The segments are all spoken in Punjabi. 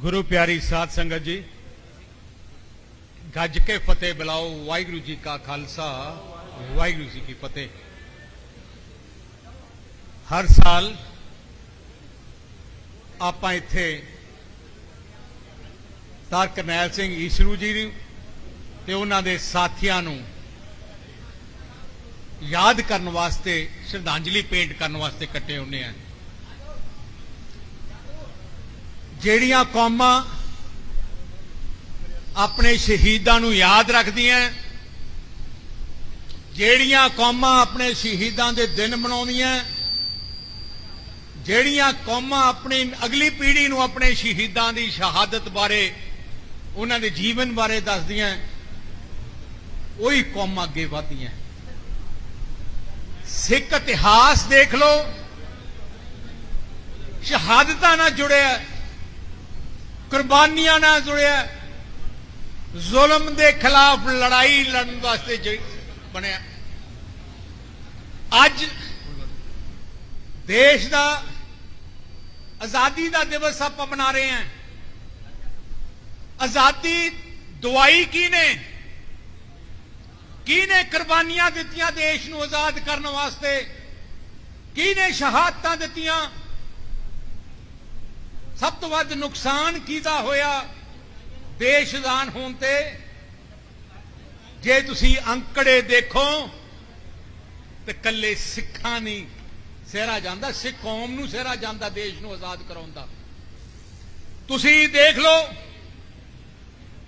ਗੁਰੂ ਪਿਆਰੀ ਸਾਧ ਸੰਗਤ ਜੀ, ਗੱਜ ਕੇ ਫਤਿਹ ਬੁਲਾਓ, ਵਾਹਿਗੁਰੂ ਜੀ ਕਾ ਖਾਲਸਾ, ਵਾਹਿਗੁਰੂ ਜੀ ਕੀ ਫਤਿਹ। ਹਰ ਸਾਲ ਆਪਾਂ ਇੱਥੇ ਤਾਰ ਕਰਨੈਲ ਸਿੰਘ ਈਸ਼ਰੂ ਜੀ ਨੂੰ ਤੇ ਉਹਨਾਂ ਦੇ ਸਾਥੀਆਂ ਨੂੰ ਯਾਦ ਕਰਨ ਵਾਸਤੇ, ਸ਼ਰਧਾਂਜਲੀ ਪੇਂਟ ਕਰਨ ਵਾਸਤੇ ਇਕੱਠੇ ਹੁੰਨੇ ਆ ਜਿਹੜੀਆਂ ਕੌਮਾਂ ਆਪਣੇ ਸ਼ਹੀਦਾਂ ਨੂੰ ਯਾਦ ਰੱਖਦੀਆਂ ਜਿਹੜੀਆਂ ਕੌਮਾਂ ਆਪਣੇ ਸ਼ਹੀਦਾਂ ਦੇ ਦਿਨ ਮਨਾਉਂਦੀਆਂ ਜਿਹੜੀਆਂ ਕੌਮਾਂ ਆਪਣੀ ਅਗਲੀ ਪੀੜ੍ਹੀ ਨੂੰ ਆਪਣੇ ਸ਼ਹੀਦਾਂ ਦੀ ਸ਼ਹਾਦਤ ਬਾਰੇ, ਉਹਨਾਂ ਦੇ ਜੀਵਨ ਬਾਰੇ ਦੱਸਦੀਆਂ ਉਹੀ ਕੌਮਾਂ ਅੱਗੇ ਵਧਦੀਆਂ ਸਿੱਖ ਇਤਿਹਾਸ ਦੇਖ ਲਓ, ਸ਼ਹਾਦਤਾਂ ਨਾਲ ਜੁੜਿਆ ਕੁਰਬਾਨੀਆਂ ਨਾਲ ਜੁੜਿਆ ਜ਼ੁਲਮ ਦੇ ਖਿਲਾਫ ਲੜਾਈ ਲੜਨ ਵਾਸਤੇ ਬਣਿਆ। ਅੱਜ ਦੇਸ਼ ਦਾ ਆਜ਼ਾਦੀ ਦਾ ਦਿਵਸ ਆਪਾਂ ਮਨਾ ਰਹੇ ਹਾਂ। ਆਜ਼ਾਦੀ ਦਵਾਈ ਕੀ ਨੇ ਕੀ ਨੇ ਕੁਰਬਾਨੀਆਂ ਦਿੱਤੀਆਂ ਦੇਸ਼ ਨੂੰ ਆਜ਼ਾਦ ਕਰਨ ਵਾਸਤੇ? ਕੀ ਨੇ ਸ਼ਹਾਦਤਾਂ ਦਿੱਤੀਆਂ? ਸਭ ਤੋਂ ਵੱਧ ਨੁਕਸਾਨ ਕੀਦਾ ਹੋਇਆ? ਦੇਸ਼ਦਾਨ ਹੋਣ ਤੇ? ਜੇ ਤੁਸੀਂ ਅੰਕੜੇ ਦੇਖੋ, ਤੇ ਕੱਲੇ ਸਿੱਖਾਂ ਨਹੀਂ, ਸਿਹਰਾ ਜਾਂਦਾ, ਸਿੱਖ ਕੌਮ ਨੂੰ ਸਿਹਰਾ ਜਾਂਦਾ, ਦੇਸ਼ ਨੂੰ ਆਜ਼ਾਦ ਕਰਾਉਣ ਦਾ। ਤੁਸੀਂ ਦੇਖ ਲਓ,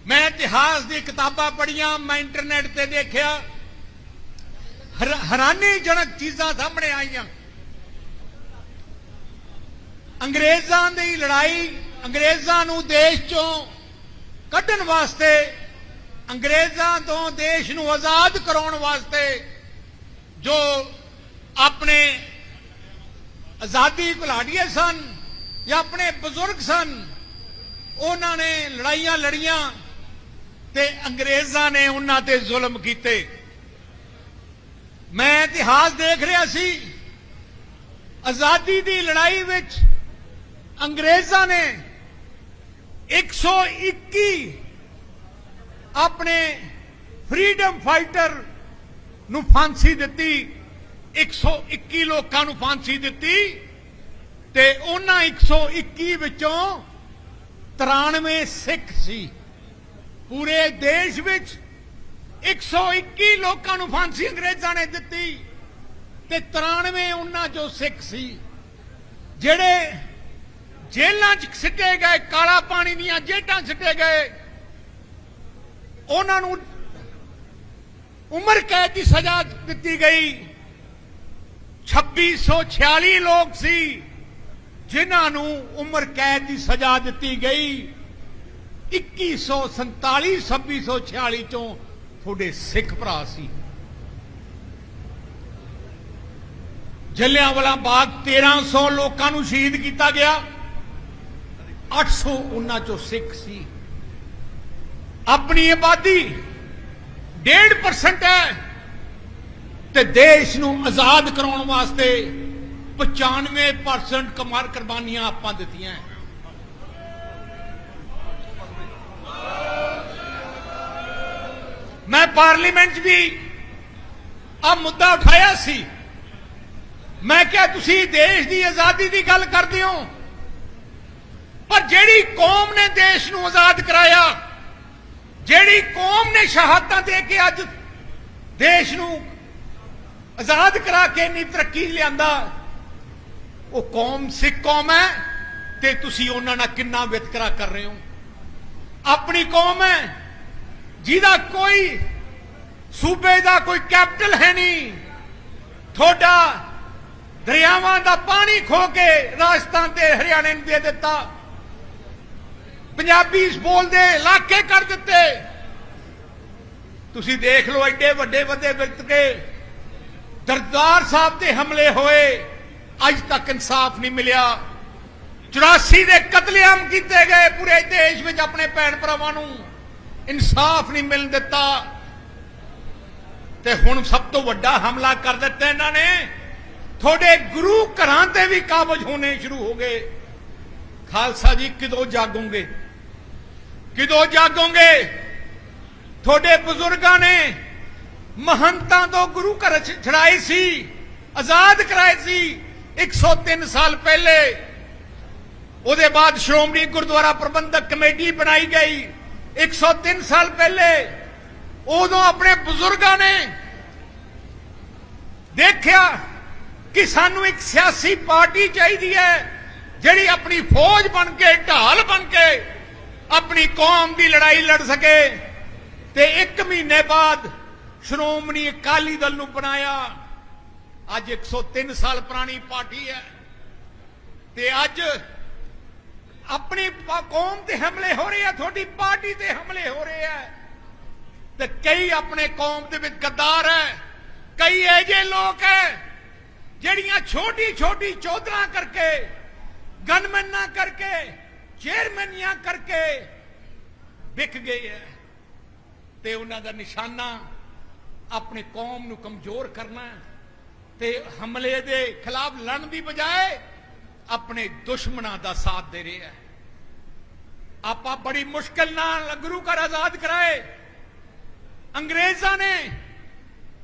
ਮੈਂ ਇਤਿਹਾਸ ਦੀ ਕਿਤਾਬਾਂ ਪੜ੍ਹੀਆਂ, ਮੈਂ ਇੰਟਰਨੈਟ ਤੇ ਦੇਖਿਆ ਹੈਰਾਨੀਜਨਕ ਚੀਜ਼ਾਂ ਸਾਹਮਣੇ ਆਈਆਂ। ਅੰਗਰੇਜ਼ਾਂ ਦੀ ਲੜਾਈ ਅੰਗਰੇਜ਼ਾਂ ਨੂੰ ਦੇਸ਼ ਚੋਂ ਕੱਢਣ ਵਾਸਤੇ, ਅੰਗਰੇਜ਼ਾਂ ਤੋਂ ਦੇਸ਼ ਨੂੰ ਆਜ਼ਾਦ ਕਰਾਉਣ ਵਾਸਤੇ ਜੋ ਆਪਣੇ ਆਜ਼ਾਦੀ ਘੁਲਾੜੀਏ ਸਨ ਜਾਂ ਆਪਣੇ ਬਜ਼ੁਰਗ ਸਨ, ਉਹਨਾਂ ਨੇ ਲੜਾਈਆਂ ਲੜੀਆਂ ਤੇ ਅੰਗਰੇਜ਼ਾਂ ਨੇ ਉਹਨਾਂ ਤੇ ਜ਼ੁਲਮ ਕੀਤੇ। ਮੈਂ ਇਤਿਹਾਸ ਦੇਖ ਰਿਹਾ ਸੀ, ਆਜ਼ਾਦੀ ਦੀ ਲੜਾਈ ਵਿੱਚ ਅੰਗਰੇਜ਼ਾਂ ਨੇ 121 ਆਪਣੇ ਫਰੀडम ਫਾਈਟਰ ਨੂੰ ਫਾਂਸੀ ਦਿੱਤੀ 121 ਲੋਕਾਂ ਨੂੰ ਫਾਂਸੀ ਦਿੱਤੀ ਤੇ ਉਹਨਾਂ 121 ਵਿੱਚੋਂ 93 ਸਿੱਖ ਸੀ। ਪੂਰੇ ਦੇਸ਼ ਵਿੱਚ 121 ਲੋਕਾਂ ਨੂੰ ਫਾਂਸੀ ਅੰਗਰੇਜ਼ਾਂ ਨੇ ਦਿੱਤੀ ਤੇ 93 ਉਹਨਾਂ ਚੋਂ ਸਿੱਖ ਸੀ, ਜਿਹੜੇ ਜੇਲ੍ਹਾਂ 'ਚ ਸਿੱਟੇ ਗਏ, ਕਾਲਾ ਪਾਣੀ ਦੀਆਂ ਜੇਟਾਂ ਸਿੱਟੇ ਗਏ। ਉਹਨਾਂ ਨੂੰ ਉਮਰ ਕੈਦ ਦੀ ਸਜ਼ਾ ਦਿੱਤੀ ਗਈ। 2646 ਲੋਕ ਸੀ ਜਿਨ੍ਹਾਂ ਨੂੰ ਉਮਰ ਕੈਦ ਦੀ ਸਜ਼ਾ ਦਿੱਤੀ ਗਈ। 2147 2646 ਚੋਂ ਤੁਹਾਡੇ ਸਿੱਖ ਭਰਾ ਸੀ। ਜਲਿਆਂਵਾਲਾ ਬਾਗ 1300 ਲੋਕਾਂ ਨੂੰ ਸ਼ਹੀਦ ਕੀਤਾ ਗਿਆ। 800 ਉਹਨਾਂ ਚੋਂ ਸਿੱਖ ਸੀ। ਆਪਣੀ ਆਬਾਦੀ 1.5% ਹੈ ਤੇ ਦੇਸ਼ ਨੂੰ ਆਜ਼ਾਦ ਕਰਾਉਣ ਵਾਸਤੇ 95% ਕਮਾਰ ਕੁਰਬਾਨੀਆਂ ਆਪਾਂ ਦਿੱਤੀਆਂ ਮੈਂ ਪਾਰਲੀਮੈਂਟ 'ਚ ਵੀ ਆ ਮੁੱਦਾ ਉਠਾਇਆ ਸੀ। ਮੈਂ ਕਿਹਾ, ਤੁਸੀਂ ਦੇਸ਼ ਦੀ ਆਜ਼ਾਦੀ ਦੀ ਗੱਲ ਕਰਦੇ ਹੋ? ਪਰ ਜਿਹੜੀ ਕੌਮ ਨੇ ਦੇਸ਼ ਨੂੰ ਆਜ਼ਾਦ ਕਰਾਇਆ, ਜਿਹੜੀ ਕੌਮ ਨੇ ਸ਼ਹਾਦਤਾਂ ਦੇ ਕੇ ਅੱਜ ਦੇਸ਼ ਨੂੰ ਆਜ਼ਾਦ ਕਰਾ ਕੇ ਇੰਨੀ ਤਰੱਕੀ ਲਿਆਂਦਾ, ਉਹ ਕੌਮ ਸਿੱਖ ਕੌਮ ਹੈ ਤੇ ਤੁਸੀਂ ਉਹਨਾਂ ਨਾਲ ਕਿੰਨਾ ਵਿਤਕਰਾ ਕਰ ਰਹੇ ਹੋ? ਆਪਣੀ ਕੌਮ ਹੈ ਜਿਹਦਾ ਕੋਈ ਸੂਬੇ ਦਾ ਕੋਈ ਕੈਪੀਟਲ ਹੈ ਨਹੀਂ। ਤੁਹਾਡਾ ਦਰਿਆਵਾਂ ਦਾ ਪਾਣੀ ਖੋ ਕੇ ਰਾਜਸਥਾਨ ਤੇ ਹਰਿਆਣੇ ਨੂੰ ਦੇ ਦਿੱਤਾ। ਪੰਜਾਬੀ ਬੋਲਦੇ ਇਲਾਕੇ ਕਰ ਦਿੱਤੇ। ਤੁਸੀਂ ਦੇਖ ਲਓ ਐਡੇ ਵੱਡੇ ਵੱਡੇ ਵਿਤਕੇ ਦਰਦਾਰ ਸਾਹਿਬ ਤੇ ਹਮਲੇ ਹੋਏ। ਅੱਜ ਤੱਕ ਇਨਸਾਫ ਨਹੀਂ ਮਿਲਿਆ। 84 ਦੇ ਕਤਲੇਆਮ ਕੀਤੇ ਗਏ ਪੂਰੇ ਦੇਸ਼ ਵਿੱਚ ਆਪਣੇ ਭੈਣ ਭਰਾਵਾਂ ਨੂੰ। ਇਨਸਾਫ ਨਹੀਂ ਮਿਲਣ ਦਿੱਤਾ। ਤੇ ਹੁਣ ਸਭ ਤੋਂ ਵੱਡਾ ਹਮਲਾ ਕਰ ਦਿੱਤਾ ਇਹਨਾਂ ਨੇ। ਤੁਹਾਡੇ ਗੁਰੂ ਘਰਾਂ ਤੇ ਵੀ ਕਾਬਜ ਹੋਣੇ ਸ਼ੁਰੂ ਹੋ ਗਏ। ਖਾਲਸਾ ਜੀ, ਕਿਦੋਂ ਜਾਗੋਗੇ? ਕਦੋਂ ਜਾਗੋਗੇ? ਤੁਹਾਡੇ ਬਜ਼ੁਰਗਾਂ ਨੇ ਮਹੰਤਾਂ ਤੋਂ ਗੁਰੂ ਘਰ ਛ- ਛੁਡਾਏ ਸੀ, ਆਜ਼ਾਦ ਕਰਾਏ ਸੀ 103 ਸਾਲ ਪਹਿਲੇ। ਉਹਦੇ ਬਾਅਦ ਸ਼੍ਰੋਮਣੀ ਗੁਰਦੁਆਰਾ ਪ੍ਰਬੰਧਕ ਕਮੇਟੀ ਬਣਾਈ ਗਈ 103 ਸਾਲ ਪਹਿਲੇ। ਉਦੋਂ ਆਪਣੇ ਬਜ਼ੁਰਗਾਂ ਨੇ ਦੇਖਿਆ ਕਿ ਸਾਨੂੰ ਇੱਕ ਸਿਆਸੀ ਪਾਰਟੀ ਚਾਹੀਦੀ ਹੈ, ਜਿਹੜੀ ਆਪਣੀ ਫੌਜ ਬਣ ਕੇ, ਢਾਲ ਬਣ ਕੇ ਆਪਣੀ ਕੌਮ ਦੀ ਲੜਾਈ ਲੜ ਸਕੇ। ਤੇ ਇੱਕ ਮਹੀਨੇ ਬਾਅਦ ਸ਼੍ਰੋਮਣੀ ਅਕਾਲੀ ਦਲ ਨੂੰ ਬਣਾਇਆ। ਅੱਜ 103 ਸਾਲ ਪੁਰਾਣੀ ਪਾਰਟੀ ਹੈ। ਤੇ ਅੱਜ ਆਪਣੀ ਕੌਮ ਤੇ ਹਮਲੇ ਹੋ ਰਹੇ ਆ, ਤੁਹਾਡੀ ਪਾਰਟੀ ਤੇ ਹਮਲੇ ਹੋ ਰਹੇ ਆ। ਤੇ ਕਈ ਆਪਣੇ ਕੌਮ ਦੇ ਵਿੱਚ ਗੱਦਾਰ ਹੈ, ਕਈ ਐਜੇ ਲੋਕ ਹੈ, ਜਿਹੜੀਆਂ ਛੋਟੀ ਛੋਟੀ ਚੌਧਰਾਂ ਕਰਕੇ, ਗਨਮੈਨਾਂ ਕਰਕੇ ਚੇਅਰਮੈਨੀਆਂ ਕਰਕੇ ਵਿਕ ਗਏ ਹੈ ਤੇ ਉਹਨਾਂ ਦਾ ਨਿਸ਼ਾਨਾ ਆਪਣੀ ਕੌਮ ਨੂੰ ਕਮਜ਼ੋਰ ਕਰਨਾ ਤੇ ਹਮਲੇ ਦੇ ਖਿਲਾਫ ਲੜਨ ਦੀ ਬਜਾਏ ਆਪਣੇ ਦੁਸ਼ਮਣਾਂ ਦਾ ਸਾਥ ਦੇ ਰਿਹਾ ਆਪਾਂ ਬੜੀ ਮੁਸ਼ਕਲ ਨਾਲ ਗੁਰੂ ਘਰ ਆਜ਼ਾਦ ਕਰਾਏ। ਅੰਗਰੇਜ਼ਾਂ ਨੇ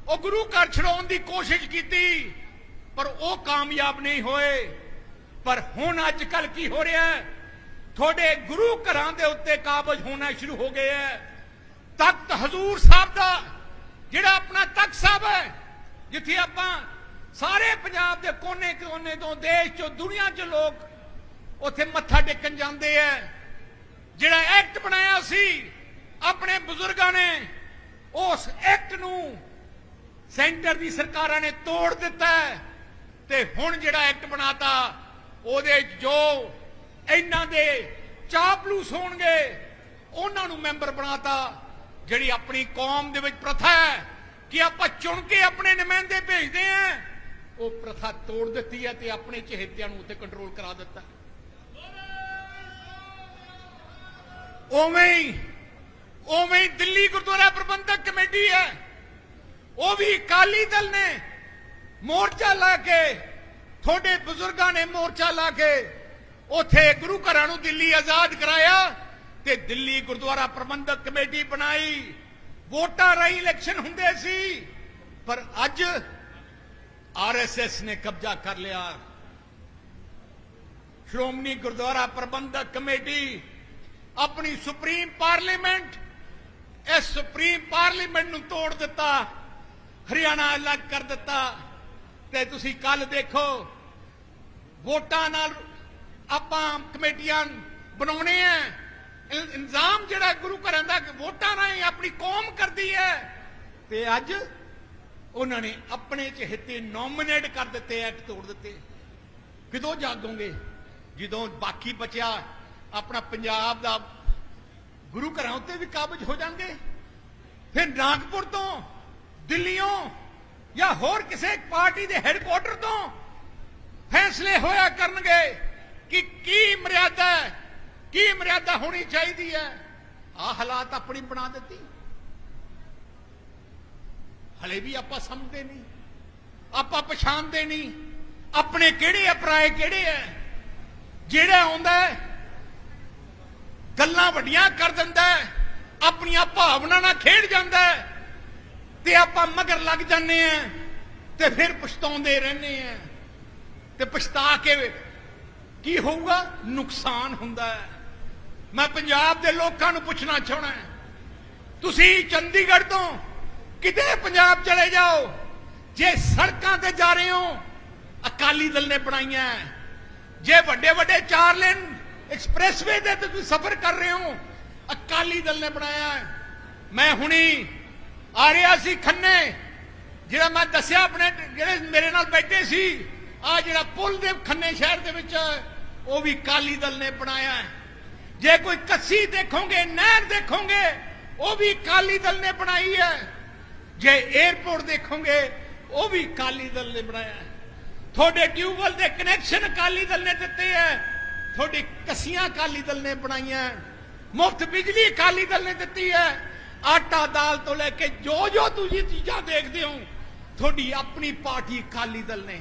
ਉਹ ਗੁਰੂ ਘਰ ਛਡਾਉਣ ਦੀ ਕੋਸ਼ਿਸ਼ ਕੀਤੀ, ਪਰ ਉਹ ਕਾਮਯਾਬ ਨਹੀਂ ਹੋਏ। ਪਰ ਹੁਣ ਅੱਜ ਕੱਲ ਕੀ ਹੋ ਰਿਹਾ ਹੈ ਤੁਹਾਡੇ ਗੁਰੂ ਘਰਾਂ ਦੇ ਉੱਤੇ ਕਾਬਜ ਹੋਣਾ ਸ਼ੁਰੂ ਹੋ ਗਏ ਹੈ। ਤਖਤ ਹਜ਼ੂਰ ਸਾਹਿਬ ਦਾ ਜਿਹੜਾ ਆਪਣਾ ਤਖਤ ਸਾਹਿਬ ਹੈ, ਜਿੱਥੇ ਆਪਾਂ ਸਾਰੇ ਪੰਜਾਬ ਦੇ ਕੋਨੇ-ਕੋਨੇ ਤੋਂ, ਦੇਸ਼ ਚੋਂ, ਦੁਨੀਆ 'ਚ ਲੋਕ ਉੱਥੇ ਮੱਥਾ ਟੇਕਣ ਜਾਂਦੇ ਐ ਜਿਹੜਾ ਐਕਟ ਬਣਾਇਆ ਸੀ, ਆਪਣੇ ਬਜ਼ੁਰਗਾਂ ਨੇ, ਉਸ ਐਕਟ ਨੂੰ ਸੈਂਟਰ ਦੀ ਸਰਕਾਰਾਂ ਨੇ ਤੋੜ ਦਿੱਤਾ ਤੇ ਹੁਣ ਜਿਹੜਾ ਐਕਟ ਬਣਾਤਾ, ਉਹਦੇ ਜੋ ਇਹਨਾਂ ਦੇ ਚਾਪਲੂਸ ਹੋਣਗੇ। ਉਹਨਾਂ ਨੂੰ ਮੈਂਬਰ ਬਣਾਤਾ, ਜਿਹੜੀ ਆਪਣੀ ਕੌਮ ਦੇ ਵਿੱਚ ਪ੍ਰਥਾ ਹੈ ਕਿ ਆਪਾਂ ਚੁਣ ਕੇ ਆਪਣੇ ਨੁਮਾਇੰਦੇ ਭੇਜਦੇ ਆ ਉਹ ਪ੍ਰਥਾ ਤੋੜ ਦਿੱਤੀ ਹੈ ਤੇ ਆਪਣੇ ਚਹੇਤਿਆਂ ਨੂੰ ਉੱਤੇ ਕੰਟਰੋਲ ਕਰਾ ਦਿੱਤਾ। ਉਵੇਂ ਹੀ ਉਵੇਂ ਹੀ ਦਿੱਲੀ ਗੁਰਦੁਆਰਾ ਪ੍ਰਬੰਧਕ ਕਮੇਟੀ ਹੈ। ਉਹ ਵੀ ਅਕਾਲੀ ਦਲ ਨੇ ਮੋਰਚਾ ਲਾ ਕੇ, ਤੁਹਾਡੇ ਬਜ਼ੁਰਗਾਂ ਨੇ ਮੋਰਚਾ ਲਾ ਕੇ ਉਥੇ ਗੁਰੂ ਘਰਾਂ ਨੂੰ ਦਿੱਲੀ ਆਜ਼ਾਦ ਕਰਾਇਆ ਤੇ ਦਿੱਲੀ ਗੁਰਦੁਆਰਾ ਪ੍ਰਬੰਧਕ ਕਮੇਟੀ ਬਣਾਈ। ਵੋਟਾਂ ਰਾਹੀਂ ਇਲੈਕਸ਼ਨ ਹੁੰਦੇ ਸੀ, ਪਰ ਅੱਜ ਆਰਐਸਐਸ ਨੇ ਕਬਜ਼ਾ ਕਰ ਲਿਆ। ਸ਼੍ਰੋਮਣੀ ਗੁਰਦੁਆਰਾ ਪ੍ਰਬੰਧਕ ਕਮੇਟੀ, ਆਪਣੀ ਸੁਪਰੀਮ ਪਾਰਲੀਮੈਂਟ, ਇਸ ਸੁਪਰੀਮ ਪਾਰਲੀਮੈਂਟ ਨੂੰ ਤੋੜ ਦਿੱਤਾ, ਹਰਿਆਣਾ ਅਲੱਗ ਕਰ ਦਿੱਤਾ। ਤੇ ਤੁਸੀਂ ਕੱਲ ਦੇਖੋ, ਵੋਟਾਂ ਨਾਲ ਆਪਾਂ ਕਮੇਟੀਆਂ ਬਣਾਉਣੇ ਆ। ਇਲ- ਇਲਜ਼ਾਮ ਜਿਹੜਾ ਗੁਰੂ ਘਰਾਂ ਦਾ, ਵੋਟਾਂ ਰਾਹੀਂ ਆਪਣੀ ਕੌਮ ਕਰਦੀ ਹੈ। ਤੇ ਅੱਜ ਉਹਨਾਂ ਨੇ ਆਪਣੇ ਚਹੇਤੇ ਨੋਮੀਨੇਟ ਕਰ ਦਿੱਤੇ ਐਕਟ ਤੋੜ ਦਿੱਤੇ। ਕਿਦੋਂ ਜਾਗੋਗੇ? ਜਦੋਂ ਬਾਕੀ ਬਚਿਆ, ਆਪਣਾ ਪੰਜਾਬ ਦਾ ਗੁਰੂ ਘਰਾਂ ਉੱਤੇ ਵੀ ਕਾਬਜ ਹੋ ਜਾਣਗੇ? ਫਿਰ ਨਾਗਪੁਰ ਤੋਂ ਦਿੱਲੀੋਂ ਜਾਂ ਹੋਰ ਕਿਸੇ ਪਾਰਟੀ ਦੇ ਹੈੱਡਕੁਆਟਰ ਤੋਂ ਫੈਸਲੇ ਹੋਇਆ ਕਰਨਗੇ। ਕਿ ਕੀ ਮਰਿਆਦਾ ਹੈ? ਕੀ ਮਰਿਆਦਾ ਹੋਣੀ ਚਾਹੀਦੀ ਹੈ? ਆ ਹਾਲਾਤ ਆਪਣੀ ਬਣਾ ਦਿੱਤੀ। ਹਲੇ ਵੀ ਆਪਾਂ ਸਮਝਦੇ ਨਹੀਂ। ਆਪਾਂ ਪਛਾਣਦੇ ਨਹੀਂ। ਆਪਣੇ ਕਿਹੜੇ ਅਪਰਾਏ ਕਿਹੜੇ ਐ ਜਿਹੜਾ ਆਉਂਦਾ ਗੱਲਾਂ ਵੱਡੀਆਂ ਕਰ ਦਿੰਦਾ ਆਪਣੀਆਂ ਭਾਵਨਾ ਨਾਲ ਖੇਡ ਜਾਂਦਾ ਤੇ ਆਪਾਂ ਮਗਰ ਲੱਗ ਜਾਂਦੇ ਆ ਤੇ ਫਿਰ ਪਛਤਾਉਂਦੇ ਰਹਿੰਦੇ ਆ ਤੇ ਪਛਤਾ ਕੇ ਕੀ ਹੋਊਗਾ? ਨੁਕਸਾਨ ਹੁੰਦਾ ਹੈ। ਮੈਂ ਪੰਜਾਬ ਦੇ ਲੋਕਾਂ ਨੂੰ ਪੁੱਛਣਾ ਚਾਹਣਾ ਤੁਸੀਂ ਚੰਡੀਗੜ੍ਹ ਤੋਂ ਕਿਤੇ ਪੰਜਾਬ ਚਲੇ ਜਾਓ। ਜੇ ਸੜਕਾਂ ਤੇ ਜਾ ਰਹੇ ਹੋ, ਅਕਾਲੀ ਦਲ ਨੇ ਬਣਾਈਆਂ ਜੇ ਵੱਡੇ ਵੱਡੇ ਚਾਰ ਲੇਨ ਐਕਸਪ੍ਰੈਸਵੇ ਦੇ ਤੇ ਤੁਸੀਂ ਸਫ਼ਰ ਕਰ ਰਹੇ ਹੋ, ਅਕਾਲੀ ਦਲ ਨੇ ਬਣਾਇਆ ਮੈਂ ਹੁਣੀ ਆ ਰਿਹਾ ਸੀ ਖੰਨੇ, ਜਿਹੜਾ ਮੈਂ ਦੱਸਿਆ ਆਪਣੇ, ਜਿਹੜੇ ਮੇਰੇ ਨਾਲ ਬੈਠੇ ਸੀ, ਆ ਜਿਹੜਾ ਪੁਲ ਦੇ ਖੰਨੇ ਸ਼ਹਿਰ ਦੇ ਵਿੱਚ ਉਹ ਵੀ ਅਕਾਲੀ ਦਲ ਨੇ ਬਣਾਇਆ ਹੈ। ਜੇ ਕੋਈ ਕੱਸੀ ਦੇਖੋਗੇ, ਨਹਿਰ ਦੇਖੋਗੇ, ਉਹ ਵੀ ਅਕਾਲੀ ਦਲ ਨੇ ਬਣਾਈ ਹੈ। ਜੇ 에어ਪੋਰਟ ਦੇਖੋਗੇ, ਉਹ ਵੀ ਅਕਾਲੀ ਦਲ ਨੇ ਬਣਾਇਆ ਹੈ। ਤੁਹਾਡੇ ਟਿਊਬਵੈਲ ਦੇ ਕਨੈਕਸ਼ਨ ਅਕਾਲੀ ਦਲ ਨੇ ਦਿੱਤੇ ਹੈ। ਤੁਹਾਡੀ ਕੱਸੀਆਂ ਅਕਾਲੀ ਦਲ ਨੇ ਬਣਾਈਆਂ ਮੁਫਤ ਬਿਜਲੀ ਅਕਾਲੀ ਦਲ ਨੇ ਦਿੱਤੀ ਹੈ। ਆਟਾ ਦਾਲ ਤੋਂ ਲੈ ਕੇ ਜੋ ਜੋ ਤੁਸੀਂ ਚੀਜ਼ਾਂ ਦੇਖਦੇ ਹੋ, ਤੁਹਾਡੀ ਆਪਣੀ ਪਾਰਟੀ ਅਕਾਲੀ ਦਲ ਨੇ